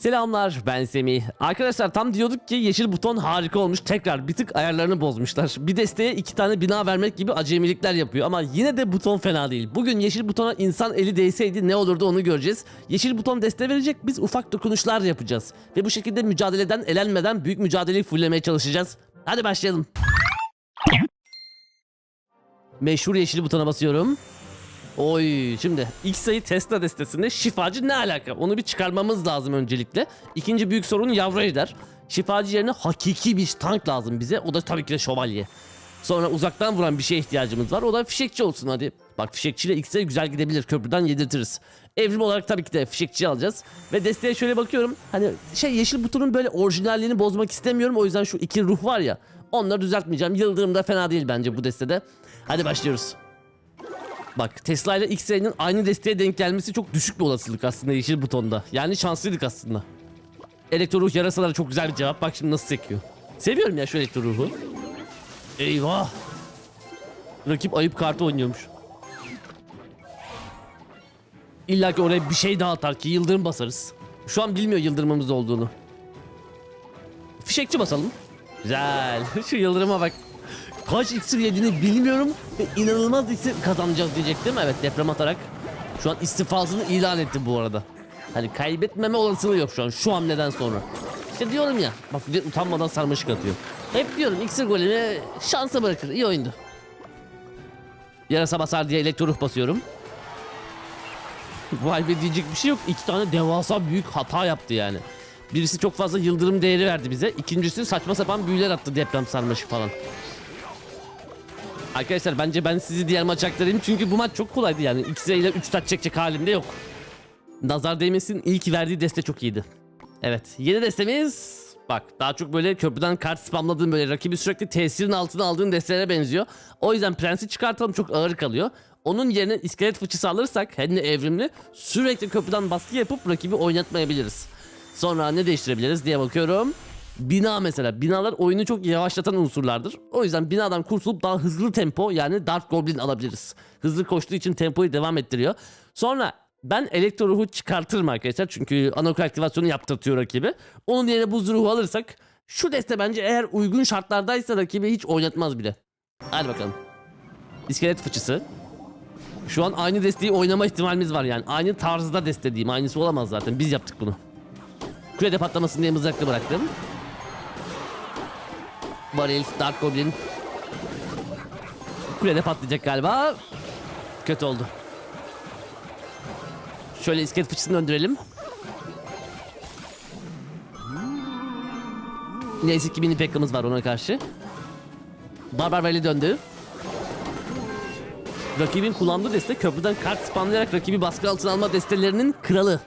Selamlar ben Semih. Arkadaşlar tam diyorduk ki yeşil buton harika olmuş. Tekrar bir tık ayarlarını bozmuşlar. Bir desteğe iki tane bina vermek gibi acemilikler yapıyor. Ama yine de buton fena değil. Bugün yeşil butona insan eli değseydi ne olurdu onu göreceğiz. Yeşil buton desteği verecek biz ufak dokunuşlar yapacağız. Ve bu şekilde mücadeleden elenmeden büyük mücadeleyi fullemeye çalışacağız. Hadi başlayalım. Meşhur yeşil butona basıyorum. Oy şimdi ilk sayı Tesla destesinde şifacı ne alaka? Onu bir çıkarmamız lazım öncelikle. İkinci büyük sorun yavru ejder. Şifacı yerine hakiki bir tank lazım bize. O da tabii ki de şövalye. Sonra uzaktan vuran bir şeye ihtiyacımız var. O da fişekçi olsun hadi. Bak fişekçiyle sayı güzel gidebilir. Köprüden yedirtiriz. Evrim olarak tabii ki de fişekçi alacağız. Ve desteğe şöyle bakıyorum. Hani şey yeşil butonun böyle orijinalliğini bozmak istemiyorum. O yüzden şu iki ruh var ya. Onları düzeltmeyeceğim. Yıldırım da fena değil bence bu destede. Hadi başlıyoruz. Bak Tesla ile X-Ray'nin aynı desteğe denk gelmesi çok düşük bir olasılık aslında yeşil butonda. Yani şanslıydık aslında. Elektro ruh yarasalara çok güzel bir cevap. Bak şimdi nasıl sekiyor. Seviyorum ya şu elektro ruhu. Eyvah. Rakip ayıp kartı oynuyormuş. İlla ki oraya bir şey daha atar ki yıldırım basarız. Şu an bilmiyor yıldırımımız olduğunu. Fişekçi basalım. Güzel. Şu yıldırıma bak. Kaç iksir yediğini bilmiyorum ve inanılmaz iksir kazanacağız diyecektim. Evet deprem atarak. Şu an istifasını ilan etti bu arada. Hani kaybetmeme olasılığı yok şu an şu hamleden sonra. İşte diyorum ya bak utanmadan sarmaşık atıyor. Hep diyorum iksir golemi şansa bırakır iyi oyundu. Yarasa basar diye elektro ruh basıyorum. Vay be diyecek bir şey yok. İki tane devasa büyük hata yaptı yani. Birisi çok fazla yıldırım değeri verdi bize. İkincisi saçma sapan büyüler attı deprem sarmaşı falan. Arkadaşlar bence ben sizi diğer maç aktarayım çünkü bu maç çok kolaydı yani. İkisi ile 3 taç çekecek halimde yok. Nazar değmesin ilk verdiği deste çok iyiydi. Evet yeni destemiz bak daha çok böyle köprüden kart spamladığın böyle rakibi sürekli tesirin altına aldığın destelere benziyor. O yüzden prensi çıkartalım çok ağır kalıyor. Onun yerine iskelet fıçısı alırsak hem de evrimli sürekli köprüden baskı yapıp rakibi oynatmayabiliriz. Sonra ne değiştirebiliriz diye bakıyorum. Bina mesela. Binalar oyunu çok yavaşlatan unsurlardır. O yüzden binadan kurtulup daha hızlı tempo yani Dark Goblin alabiliriz. Hızlı koştuğu için tempoyu devam ettiriyor. Sonra ben elektro ruhu çıkartırım arkadaşlar. Çünkü anokul aktivasyonu yaptırtıyor rakibi. Onun yerine buz ruhu alırsak şu deste bence eğer uygun şartlardaysa rakibi hiç oynatmaz bile. Hadi bakalım. İskelet fıçısı. Şu an aynı desteği oynama ihtimalimiz var yani. Aynı tarzda deste diyeyim. Aynısı olamaz zaten. Biz yaptık bunu. Kulede patlamasın diye mızrakla bıraktım. Varil, Dark Goblin. Kulede patlayacak galiba. Kötü oldu. Şöyle iskelet fıçısını döndürelim. Neyse ki mini pekkamız var ona karşı. Barbar Valley döndü. Rakibin kullandığı deste köprüden kart spamlayarak rakibi baskı altına alma destelerinin kralı.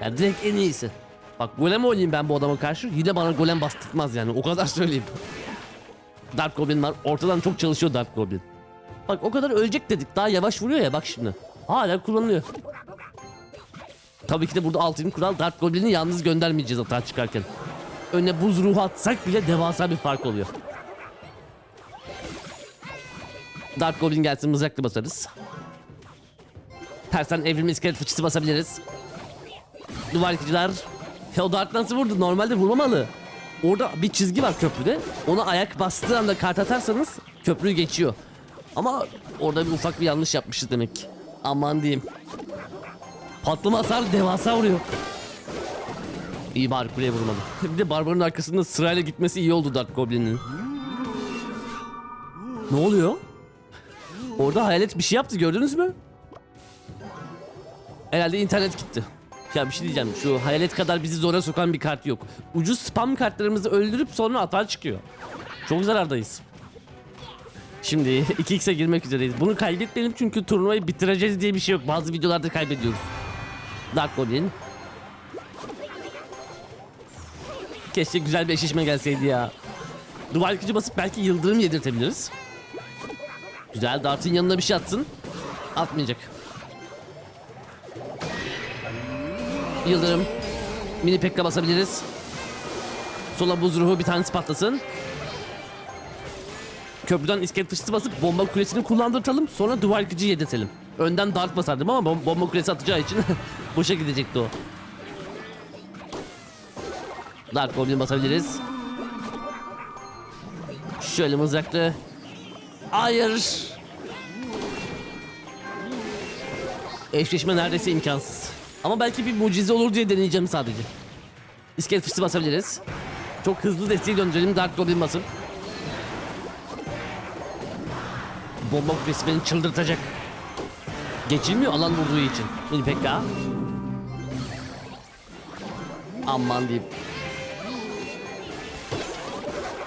Yani direkt en iyisi. Bak golem oynayayım ben bu adama karşı. Yine bana golem bastırtmaz yani o kadar söyleyeyim. Dark Goblin var. Ortadan çok çalışıyor Dark Goblin. Bak o kadar ölecek dedik. Daha yavaş vuruyor ya bak şimdi. Hala kullanılıyor. Tabii ki de burada altın kural Dark Goblin'i yalnız göndermeyeceğiz hata çıkarken. Önüne buz ruhu atsak bile devasa bir fark oluyor. Dark Goblin gelsin mızraklı basarız. Tersen evrimli iskelet fıçısı basabiliriz. Duvar yıkıcılar. Ya o Dark nasıl vurdu? Normalde vurmamalı. Orada bir çizgi var köprüde. Ona ayak bastığı anda kart atarsanız köprüyü geçiyor. Ama orada bir ufak bir yanlış yapmışız demek. Aman diyeyim. Patlama hasar devasa vuruyor. İyi bari kuleye vurmadı. bir de barbarın arkasında sırayla gitmesi iyi oldu Dark Goblin'in. Ne oluyor? Orada hayalet bir şey yaptı gördünüz mü? Herhalde internet gitti. Ya bir şey diyeceğim şu hayalet kadar bizi zora sokan bir kart yok. Ucuz spam kartlarımızı öldürüp sonra hata çıkıyor. Çok zarardayız. Şimdi 2x'e girmek üzereyiz. Bunu kaybetmeyelim çünkü turnuvayı bitireceğiz diye bir şey yok. Bazı videolarda kaybediyoruz. Dark Goblin. Keşke güzel bir eşleşme gelseydi ya. Duvar yıkıcı basıp belki yıldırım yedirtebiliriz. Güzel Dart'ın yanına bir şey atsın. Atmayacak. Yıldırım. Mini pekka basabiliriz. Sola buz ruhu bir tanesi patlasın. Köprüden iskelet fıçısı basıp bomba kulesini kullandırtalım. Sonra duvar yıkıcı yedirtelim. Önden dart basardım ama bom- bomba kulesi atacağı için boşa gidecekti o. Dark Goblin basabiliriz. Şöyle mızraklı. Hayır. Eşleşme neredeyse imkansız. Ama belki bir mucize olur diye deneyeceğim sadece. İskelet fıçısı basabiliriz. Çok hızlı desteği döndürelim Dark Goblin basıp. Bomba kufesi beni çıldırtacak. Geçilmiyor alan vurduğu için. Mini Pekka. Aman diyeyim.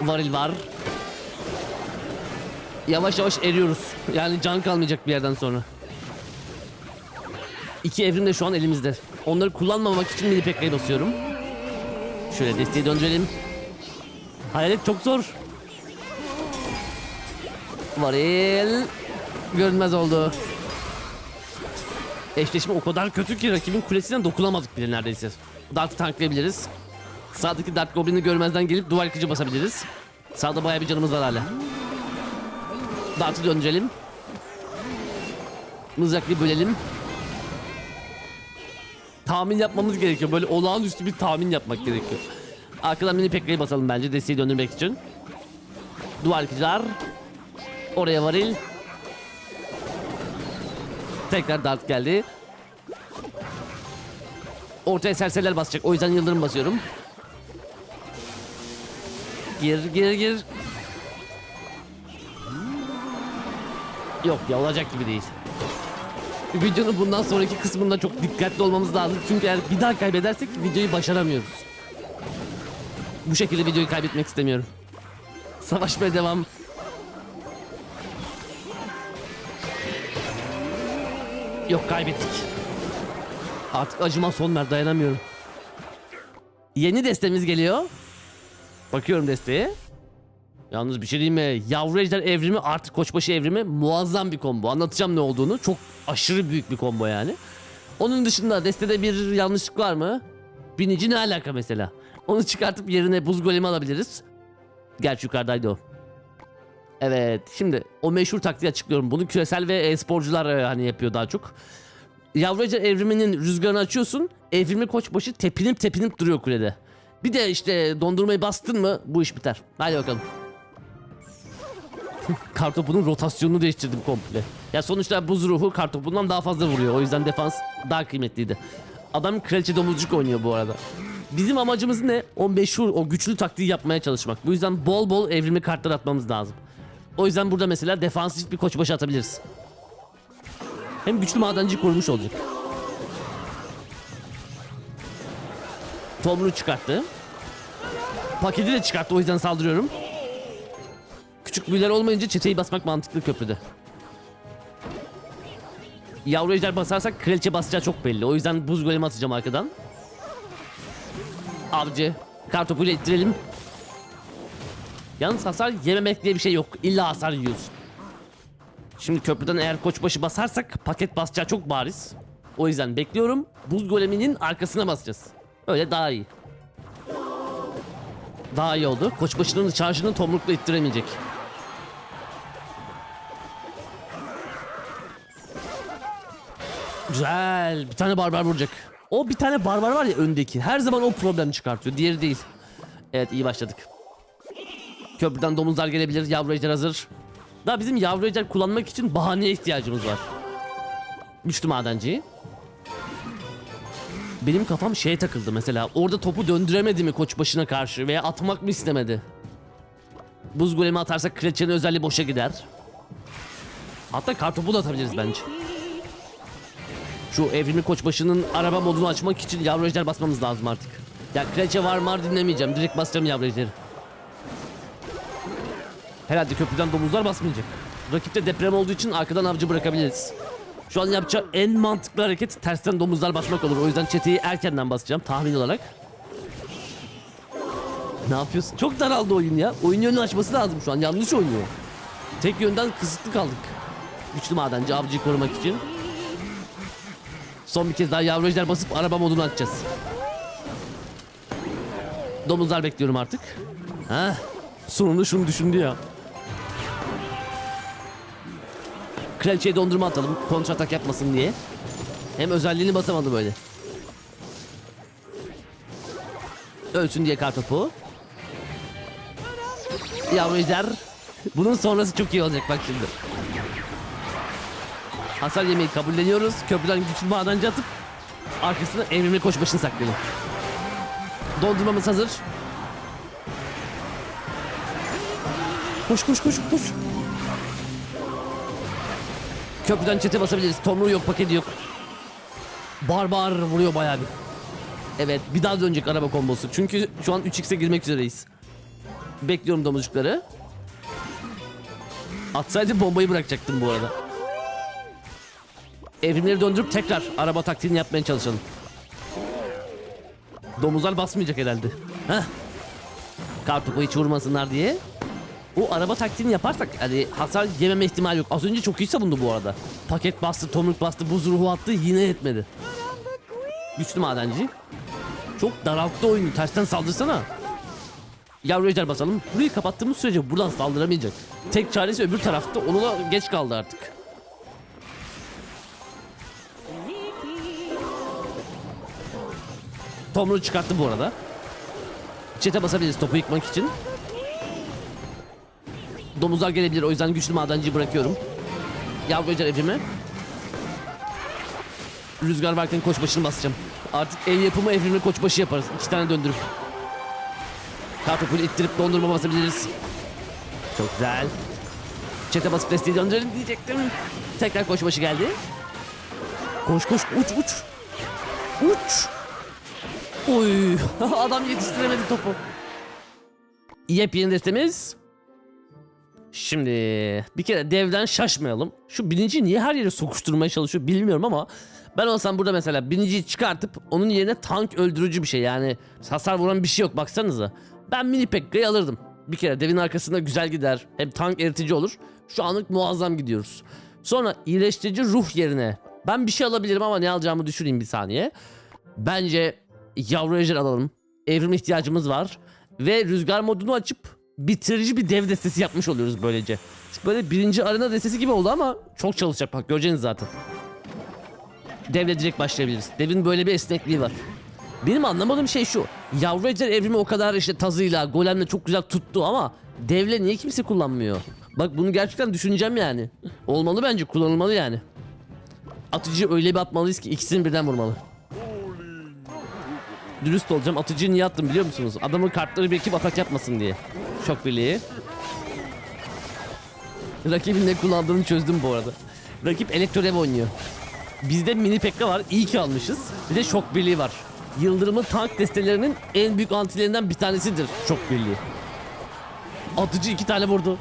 Varil var. Yavaş yavaş eriyoruz. Yani can kalmayacak bir yerden sonra. İki evrim de şu an elimizde. Onları kullanmamak için mini pekka'yı basıyorum. Şöyle desteği döndürelim. Hayalet çok zor. Varil. Görünmez oldu. Eşleşme o kadar kötü ki rakibin kulesine dokunamadık bile neredeyse. Dart'ı tanklayabiliriz. Sağdaki Dart Goblin'i görmezden gelip duvar yıkıcı basabiliriz. Sağda bayağı bir canımız var hala. Dart'ı döndürelim. Mızraklı bölelim. Tahmin yapmamız gerekiyor. Böyle olağanüstü bir tahmin yapmak gerekiyor. Arkadan mini pekka'yı basalım bence desteği döndürmek için. Duvar. Oraya varil. Tekrar dart geldi. Ortaya serseriler basacak. O yüzden yıldırım basıyorum. Gir gir gir. Yok ya olacak gibi değil. Videonun bundan sonraki kısmında çok dikkatli olmamız lazım. Çünkü eğer bir daha kaybedersek videoyu başaramıyoruz. Bu şekilde videoyu kaybetmek istemiyorum. Savaşmaya devam. Yok kaybettik. Artık acıma son ver dayanamıyorum. Yeni destemiz geliyor. Bakıyorum desteğe. Yalnız bir şey diyeyim mi? Yavru ejder evrimi artı koçbaşı evrimi muazzam bir combo. Anlatacağım ne olduğunu. Çok aşırı büyük bir combo yani. Onun dışında destede bir yanlışlık var mı? Binici ne alaka mesela? Onu çıkartıp yerine buz golemi alabiliriz. Gerçi yukarıdaydı o. Evet şimdi o meşhur taktiği açıklıyorum. Bunu küresel ve e, hani yapıyor daha çok. Yavru ejder evriminin rüzgarını açıyorsun. Evrimli koçbaşı tepinip tepinip duruyor kulede. Bir de işte dondurmayı bastın mı bu iş biter. Hadi bakalım. kartopunun rotasyonunu değiştirdim komple. Ya sonuçta buz ruhu kartopundan daha fazla vuruyor. O yüzden defans daha kıymetliydi. Adam kraliçe domuzcuk oynuyor bu arada. Bizim amacımız ne? O meşhur, o güçlü taktiği yapmaya çalışmak. Bu yüzden bol bol evrimli kartlar atmamız lazım. O yüzden burada mesela defansif bir koçbaşı atabiliriz. Hem güçlü madenci korumuş olacak. Tomru çıkarttı. Paketi de çıkarttı o yüzden saldırıyorum. Küçük büyüler olmayınca çeteyi basmak mantıklı köprüde. Yavru ejder basarsak kraliçe basacağı çok belli. O yüzden buz golemi atacağım arkadan. Avcı. Kartopuyla ittirelim. Yalnız hasar yememek diye bir şey yok. İlla hasar yiyoruz. Şimdi köprüden eğer koçbaşı basarsak paket basacağı çok bariz. O yüzden bekliyorum. Buz goleminin arkasına basacağız. Öyle daha iyi. Daha iyi oldu. Koçbaşının çarjını tomrukla ittiremeyecek. Güzel. Bir tane barbar vuracak. O bir tane barbar var ya öndeki. Her zaman o problem çıkartıyor. Diğeri değil. Evet iyi başladık. Köprüden domuzlar gelebilir. Yavru ejder hazır. Daha bizim yavru ejder kullanmak için bahaneye ihtiyacımız var. Güçlü madenci. Benim kafam şeye takıldı mesela. Orada topu döndüremedi mi koç başına karşı veya atmak mı istemedi? Buz golemi atarsak kraliçenin özelliği boşa gider. Hatta kartopu da atabiliriz bence. Şu evrimli koçbaşının araba modunu açmak için yavru ejder basmamız lazım artık. Ya kraliçe var mar dinlemeyeceğim. Direkt basacağım yavru ejderi. Herhalde köprüden domuzlar basmayacak. Rakipte deprem olduğu için arkadan avcı bırakabiliriz. Şu an yapacağı en mantıklı hareket tersten domuzlar basmak olur. O yüzden çeteyi erkenden basacağım tahmin olarak. Ne yapıyorsun? Çok daraldı oyun ya. Oyun yönünü açması lazım şu an. Yanlış oynuyor. Tek yönden kısıtlı kaldık. Güçlü madenci avcıyı korumak için. Son bir kez daha yavru ejder basıp araba modunu açacağız. Domuzlar bekliyorum artık. Ha? Sonunda şunu düşündü ya. Kraliçeye dondurma atalım. Kontratak yapmasın diye. Hem özelliğini basamadı böyle. Ölsün diye kartopu. Yavru ejder. Bunun sonrası çok iyi olacak bak şimdi. Hasar yemeği kabulleniyoruz. Köprüden güçlü madenci atıp arkasına evrimli koşbaşını saklayalım. Dondurmamız hazır. Koş koş koş koş. Köprüden çete basabiliriz. Tomruğu yok, paketi yok. Barbar vuruyor bayağı bir. Evet, bir daha dönecek araba kombosu. Çünkü şu an 3x'e girmek üzereyiz. Bekliyorum domuzcukları. Atsaydı bombayı bırakacaktım bu arada. Evrimleri döndürüp tekrar araba taktiğini yapmaya çalışalım. Domuzlar basmayacak herhalde. Heh. Kartopu hiç vurmasınlar diye. O araba taktiğini yaparsak hani hasar yememe ihtimali yok. Az önce çok iyi savundu bu arada. Paket bastı, tomruk bastı, buz ruhu attı yine etmedi. Güçlü madenci. Çok daralttı oyunu. Tersten saldırsana. Yavru ejder basalım. Burayı kapattığımız sürece buradan saldıramayacak. Tek çaresi öbür tarafta. Onu da geç kaldı artık. Tomruğu çıkarttı bu arada. Çete basabiliriz topu yıkmak için. Domuzlar gelebilir o yüzden güçlü madenciyi bırakıyorum. Yavru ejder evrimi. Rüzgar varken koçbaşını basacağım. Artık ev yapımı evrimli koçbaşı yaparız. İki tane döndürüp. Kartopunu ittirip dondurma basabiliriz. Çok güzel. Çete basıp desteği döndürelim diyecektim. Tekrar koçbaşı geldi. Koş koş uç uç. Uç. Oy adam yetiştiremedi topu. Yepyeni destemiz. Şimdi bir kere devden şaşmayalım. Şu birinci niye her yere sokuşturmaya çalışıyor bilmiyorum ama ben olsam burada mesela birinciyi çıkartıp onun yerine tank öldürücü bir şey yani hasar vuran bir şey yok baksanıza. Ben mini Pekka'yı alırdım. Bir kere devin arkasında güzel gider. Hem tank eritici olur. Şu anlık muazzam gidiyoruz. Sonra iyileştirici ruh yerine ben bir şey alabilirim ama ne alacağımı düşüneyim bir saniye. Bence yavru ejder alalım. Evrim ihtiyacımız var. Ve rüzgar modunu açıp bitirici bir dev destesi yapmış oluyoruz böylece. Böyle birinci arena destesi gibi oldu ama çok çalışacak bak göreceğiniz zaten. Devle direkt başlayabiliriz. Devin böyle bir esnekliği var. Benim anlamadığım şey şu. Yavru ejder evrimi o kadar işte tazıyla, golemle çok güzel tuttu ama devle niye kimse kullanmıyor? Bak bunu gerçekten düşüneceğim yani. Olmalı bence kullanılmalı yani. Atıcı öyle bir atmalıyız ki ikisini birden vurmalı. Dürüst olacağım. Atıcıyı niye attım biliyor musunuz? Adamın kartları birikip atak yapmasın diye. Şok birliği. Rakibin ne kullandığını çözdüm bu arada. Rakip Elektrorev oynuyor. Bizde mini pekka var. İyi ki almışız. Bir de şok birliği var. Yıldırım'ın tank destelerinin en büyük antilerinden bir tanesidir şok birliği. Atıcı iki tane vurdu.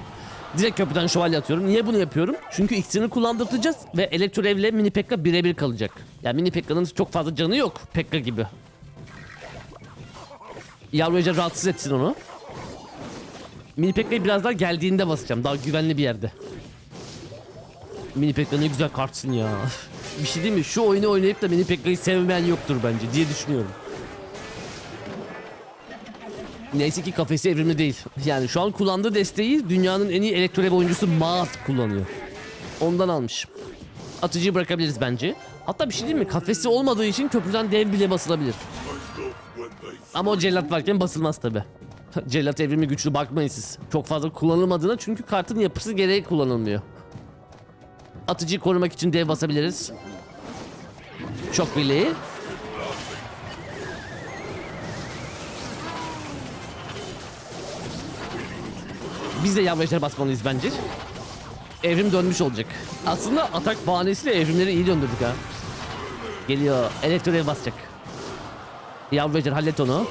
Direkt köprüden şövalye atıyorum. Niye bunu yapıyorum? Çünkü ikisini kullandırtacağız ve Elektrorev ile mini pekka birebir kalacak. Yani mini pekka'nın çok fazla canı yok pekka gibi. Yavru ejder rahatsız etsin onu. Mini Pekka'yı biraz daha geldiğinde basacağım. Daha güvenli bir yerde. Mini Pekka ne güzel kartsın ya. bir şey değil mi? Şu oyunu oynayıp da Mini Pekka'yı sevmeyen yoktur bence diye düşünüyorum. Neyse ki kafesi evrimli değil. Yani şu an kullandığı desteği dünyanın en iyi elektrorev oyuncusu Maat kullanıyor. Ondan almış. Atıcıyı bırakabiliriz bence. Hatta bir şey değil mi? Kafesi olmadığı için köprüden dev bile basılabilir. Ama o cellat varken basılmaz tabi. cellat evrimi güçlü bakmayın siz. Çok fazla kullanılmadığına çünkü kartın yapısı gereği kullanılmıyor. Atıcıyı korumak için dev basabiliriz. Çok birliği. Biz de yavru ejder basmalıyız bence. Evrim dönmüş olacak. Aslında atak bahanesiyle evrimleri iyi döndürdük ha. Geliyor. Elektro dev basacak. Yavru ejder hallet onu.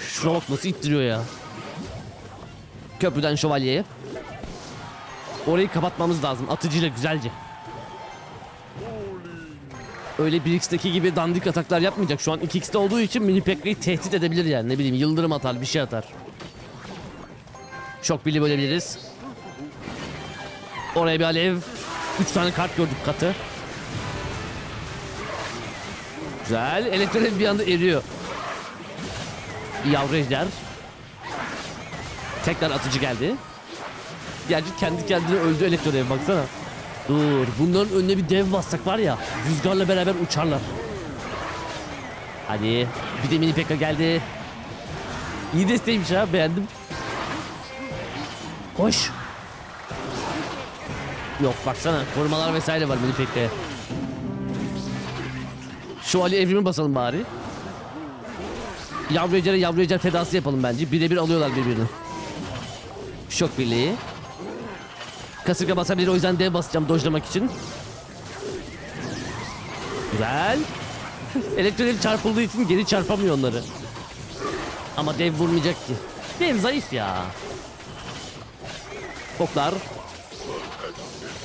Şuna bak nasıl ittiriyor ya. Köprüden şövalyeye. Orayı kapatmamız lazım atıcıyla güzelce. Öyle 1x'teki gibi dandik ataklar yapmayacak. Şu an 2x'te olduğu için mini Pekka'yı tehdit edebilir yani. Ne bileyim yıldırım atar bir şey atar. Şok birliği bölebiliriz. Oraya bir alev. 3 tane kart gördük katı. Güzel. Elektronik bir anda eriyor. Yavru ejder. Tekrar atıcı geldi. Gerçi kendi kendine öldü elektrodev baksana. Dur bunların önüne bir dev bassak var ya rüzgarla beraber uçarlar. Hadi bir de mini pekka geldi. İyi desteymiş ha beğendim. Koş. Yok baksana korumalar vesaire var Mini Pekka'ya. Şu Ali evrimi basalım bari. Yavru ecere yavru ecere fedası yapalım bence. Birebir alıyorlar birbirini. Şok birliği. Kasırga basabilir o yüzden dev basacağım dojlamak için. Güzel. Elektronik çarpıldığı için geri çarpamıyor onları. Ama dev vurmayacak ki. Dev zayıf ya. Oklar.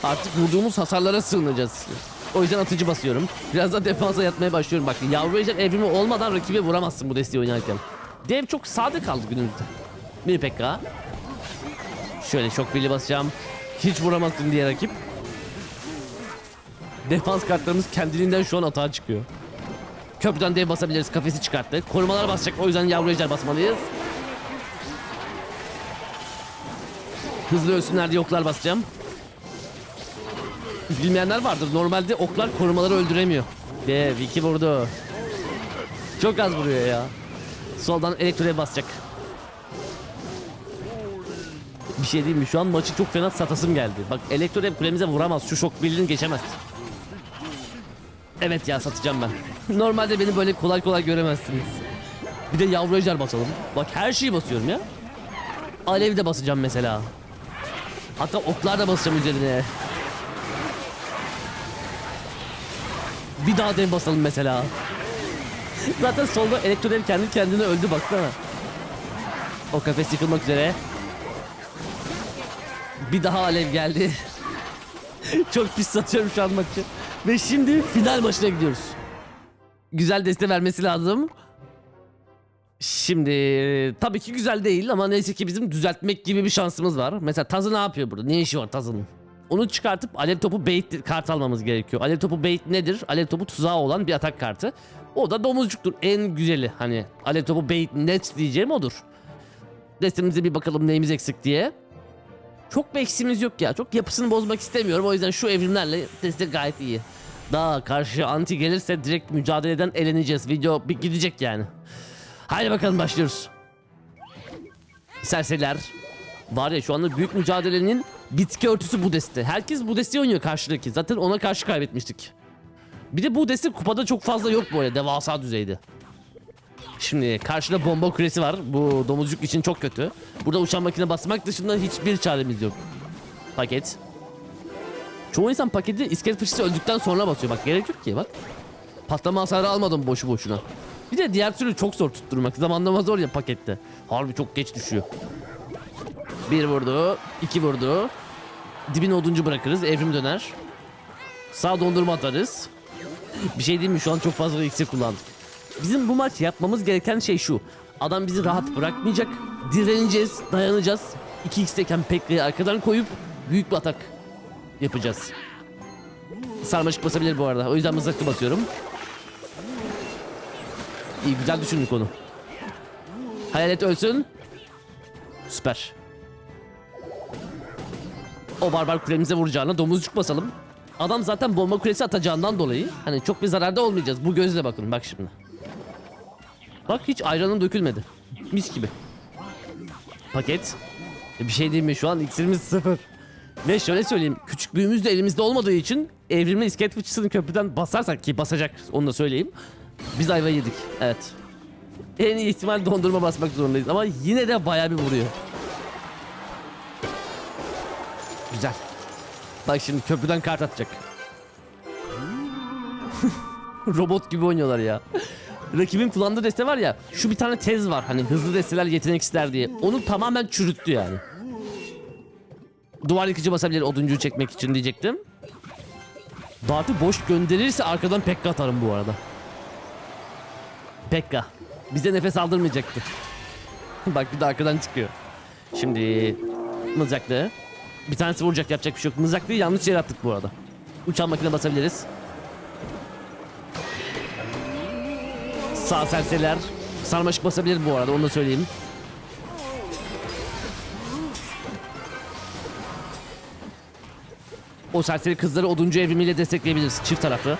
Artık vurduğumuz hasarlara sığınacağız. O yüzden atıcı basıyorum. Biraz da defansa yatmaya başlıyorum. Bak yavru ejder evrimi olmadan rakibe vuramazsın bu desteği oynarken. Dev çok sade kaldı günümüzde. Bir pekka. Şöyle şok birliği basacağım. Hiç vuramazsın diye rakip. Defans kartlarımız kendiliğinden şu an atağa çıkıyor. Köprüden dev basabiliriz. Kafesi çıkarttı. Korumalar basacak. O yüzden yavru ejder basmalıyız. Hızlı ölsünler diye oklar basacağım. Bilmeyenler vardır. Normalde oklar korumaları öldüremiyor. Dev iki vurdu. Çok az vuruyor ya. Soldan elektroya basacak. Bir şey diyeyim mi? Şu an maçı çok fena satasım geldi. Bak elektro kulemize vuramaz. Şu şok birliğini geçemez. Evet ya satacağım ben. Normalde beni böyle kolay kolay göremezsiniz. Bir de yavru ejder basalım. Bak her şeyi basıyorum ya. Alev de basacağım mesela. Hatta oklar da basacağım üzerine. Bir daha dev basalım mesela. Zaten solda elektrodev kendi kendine öldü baksana. O kafes yıkılmak üzere. Bir daha alev geldi. Çok pis satıyorum şu an maçı. Ve şimdi final maçına gidiyoruz. Güzel deste vermesi lazım. Şimdi tabii ki güzel değil ama neyse ki bizim düzeltmek gibi bir şansımız var. Mesela Tazı ne yapıyor burada? Ne işi var Tazı'nın? Onu çıkartıp alev topu bait kart almamız gerekiyor. Alev topu bait nedir? Alev topu tuzağı olan bir atak kartı. O da domuzcuktur. En güzeli hani alev topu bait net diyeceğim odur. Destemize bir bakalım neyimiz eksik diye. Çok bir eksiğimiz yok ya. Çok yapısını bozmak istemiyorum. O yüzden şu evrimlerle deste gayet iyi. Daha karşı anti gelirse direkt mücadeleden eleneceğiz. Video bir gidecek yani. Haydi bakalım başlıyoruz. Serseriler. Var ya şu anda büyük mücadelenin bitki örtüsü bu deste. Herkes bu desteği oynuyor karşıdaki. Zaten ona karşı kaybetmiştik. Bir de bu deste kupada çok fazla yok böyle devasa düzeyde. Şimdi karşıda bomba kulesi var. Bu domuzcuk için çok kötü. Burada uçan makine basmak dışında hiçbir çaremiz yok. Paket. Çoğu insan paketi iskelet fıçısı öldükten sonra basıyor. Bak gerek yok ki bak. Patlama hasarı almadım boşu boşuna. Bir de diğer türlü çok zor tutturmak. Zamanlama zor ya pakette. Harbi çok geç düşüyor. Bir vurdu. iki vurdu. Dibine oduncu bırakırız. Evrim döner. Sağ dondurma atarız. Bir şey diyeyim mi? Şu an çok fazla iksir kullandık. Bizim bu maç yapmamız gereken şey şu. Adam bizi rahat bırakmayacak. Direneceğiz, dayanacağız. 2x'teyken Pekka'yı arkadan koyup büyük bir atak yapacağız. Sarmaşık basabilir bu arada. O yüzden mızraklı basıyorum. İyi güzel düşündük onu. Hayalet ölsün. Süper. O barbar kulemize vuracağına domuzcuk basalım. Adam zaten bomba kulesi atacağından dolayı hani çok bir zararda olmayacağız. Bu gözle bakın bak şimdi. Bak hiç ayranım dökülmedi. Mis gibi. Paket. E, Bir şey diyeyim mi şu an iksirimiz sıfır. Ve şöyle söyleyeyim küçük büyüğümüz de elimizde olmadığı için evrimli iskelet fıçısını köprüden basarsak ki basacak onu da söyleyeyim. Biz ayva yedik. Evet. En iyi ihtimal dondurma basmak zorundayız ama yine de bayağı bir vuruyor. Güzel. Bak şimdi köprüden kart atacak. Robot gibi oynuyorlar ya. Rakibin kullandığı deste var ya şu bir tane tez var hani hızlı desteler yetenek ister diye. Onu tamamen çürüttü yani. Duvar yıkıcı basabilir oduncuyu çekmek için diyecektim. Dart'ı boş gönderirse arkadan Pekka atarım bu arada. Pekka. Bize nefes aldırmayacaktı. Bak bir de arkadan çıkıyor. Şimdi mızraklı. Bir tanesi vuracak yapacak bir şey yok. Mızraklıyı yanlış yere attık bu arada. Uçan makine basabiliriz. Sağ serseriler. Sarmaşık basabilir bu arada onu da söyleyeyim. O serseri kızları oduncu evrimiyle destekleyebiliriz çift taraflı.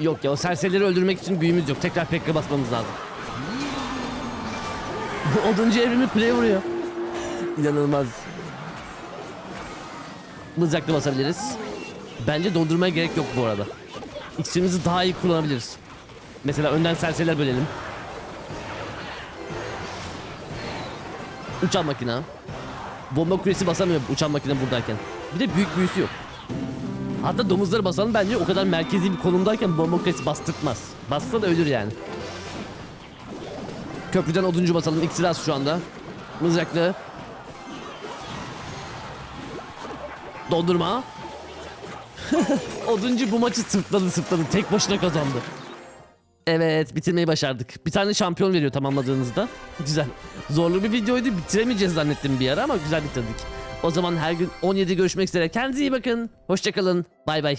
Yok ya o serserileri öldürmek için büyümüz yok. Tekrar pekka basmamız lazım. Oduncu evrimi kuleye vuruyor. İnanılmaz. Mızrakla basabiliriz. Bence dondurmaya gerek yok bu arada. İksirimizi daha iyi kullanabiliriz. Mesela önden serseriler bölelim. Uçan makina. Bomba kulesi basamıyor uçan makine buradayken. Bir de büyük büyüsü yok. Hatta domuzları basalım bence o kadar merkezi bir konumdayken bomba kulesi bastırtmaz. Bassa da ölür yani. Köprüden oduncu basalım. İksir az şu anda. Mızraklı. Dondurma. oduncu bu maçı sırtladı sırtladı. Tek başına kazandı. Evet bitirmeyi başardık. Bir tane şampiyon veriyor tamamladığınızda. Güzel. Zorlu bir videoydu. Bitiremeyeceğiz zannettim bir ara ama güzel bitirdik. O zaman her gün 17 görüşmek üzere. Kendinize iyi bakın. Hoşçakalın. Bay bay.